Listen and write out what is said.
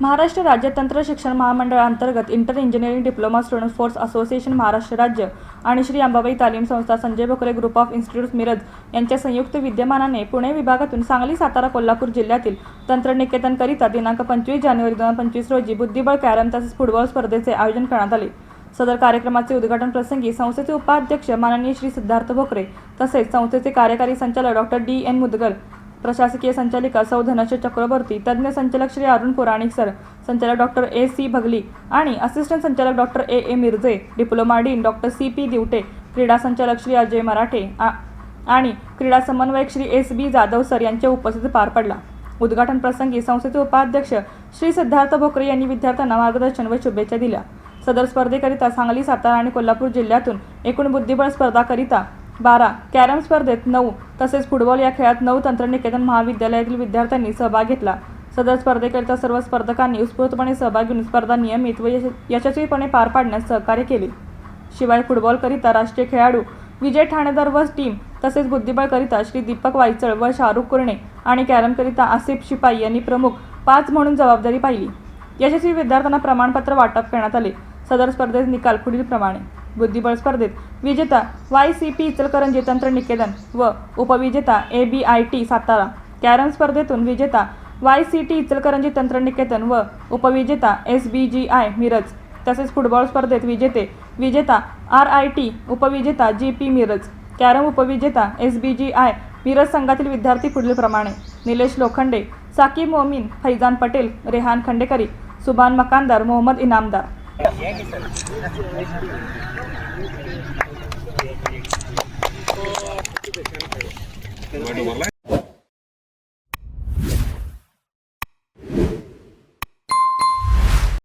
महाराष्ट्र राज्य तंत्र शिक्षण महामंडळाअंतर्गत inter engineering diploma student force association Maharashtra राज्य आणि श्री अंबाबाई तालीम संस्था Sanjay Bhokare group of institute Miraj यांच्या संयुक्त विद्यमानाने पुणे विभागातून सांगली सातारा कोल्हापूर जिल्ह्यातील तंत्रनिकेतनकरिता दिनांक पंचवीस जानेवारी दोन हजार पंचवीस रोजी बुद्धिबळ कॅरम तसेच फुटबॉल स्पर्धेचे आयोजन करण्यात आले. सदर कार्यक्रमाचे उद्घाटन प्रसंगी संस्थेचे उपाध्यक्ष माननीय श्री सिद्धार्थ भोकरे तसेच संस्थेचे कार्यकारी संचालक डॉक्टर डी एन मुदगल प्रशासकीय संचालिका सौ धनश्री चक्रवर्ती तज्ज्ञ संचालक श्री अरुण पुराणिक सर संचालक डॉक्टर ए सी भगली आणि असिस्टंट संचालक doctor A A Mirje diploma dean doctor C P Divate क्रीडा संचालक श्री अजय मराठे आ- आणि क्रीडा समन्वयक Shri S B Jadhav sir यांच्या उपस्थितीत पार पडला. उद्घाटन प्रसंगी संस्थेचे उपाध्यक्ष श्री सिद्धार्थ भोकरे यांनी विद्यार्थ्यांना मार्गदर्शन व शुभेच्छा दिल्या. सदर स्पर्धेकरिता सांगली सातारा आणि कोल्हापूर जिल्ह्यातून एकूण बुद्धिबळ स्पर्धाकरिता बारा. कॅरम स्पर्धेत नऊ तसेच फुटबॉल या खेळात नऊ तंत्रनिकेतन महाविद्यालयातील विद्यार्थ्यांनी सहभाग घेतला. सदर स्पर्धेकरिता सर्व स्पर्धकांनी उत्स्फूर्तपणे सहभाग घेऊन स्पर्धा नियमित व यश- यशस्वीपणे पार पाडण्यास सहकार्य केले. शिवाय फुटबॉलकरिता राष्ट्रीय खेळाडू विजय ठाणेदार व टीम तसेच बुद्धिबळकरिता श्री दीपक वायचळ व शाहरुख कुरणे आणि कॅरमकरिता आसिफ शिपाई यांनी प्रमुख पाच म्हणून जबाबदारी पाहिली. यशस्वी विद्यार्थ्यांना प्रमाणपत्र वाटप करण्यात आले. सदर स्पर्धेत निकाल पुढीलप्रमाणे. बुद्धिबळ स्पर्धेत विजेता वाय सी पी इचलकरंजी तंत्र निकेतन व उपविजेता A B I T Satara. Carrom स्पर्धेतून विजेता वाय सी टी इचलकरंजी तंत्र निकेतन व उपविजेता S B G I Miraj. तसेच फुटबॉल स्पर्धेत विजेते विजेता आर आय टी उपविजेता जी पी मिरज. कॅरम उपविजेता S B G I Miraj संघातील विद्यार्थी पुढीलप्रमाणे निलेश लोखंडे साकीब मोमीन फैजान पटेल रेहान खंडेकरी सुभान मकानदार मोहम्मद इनामदार. சார்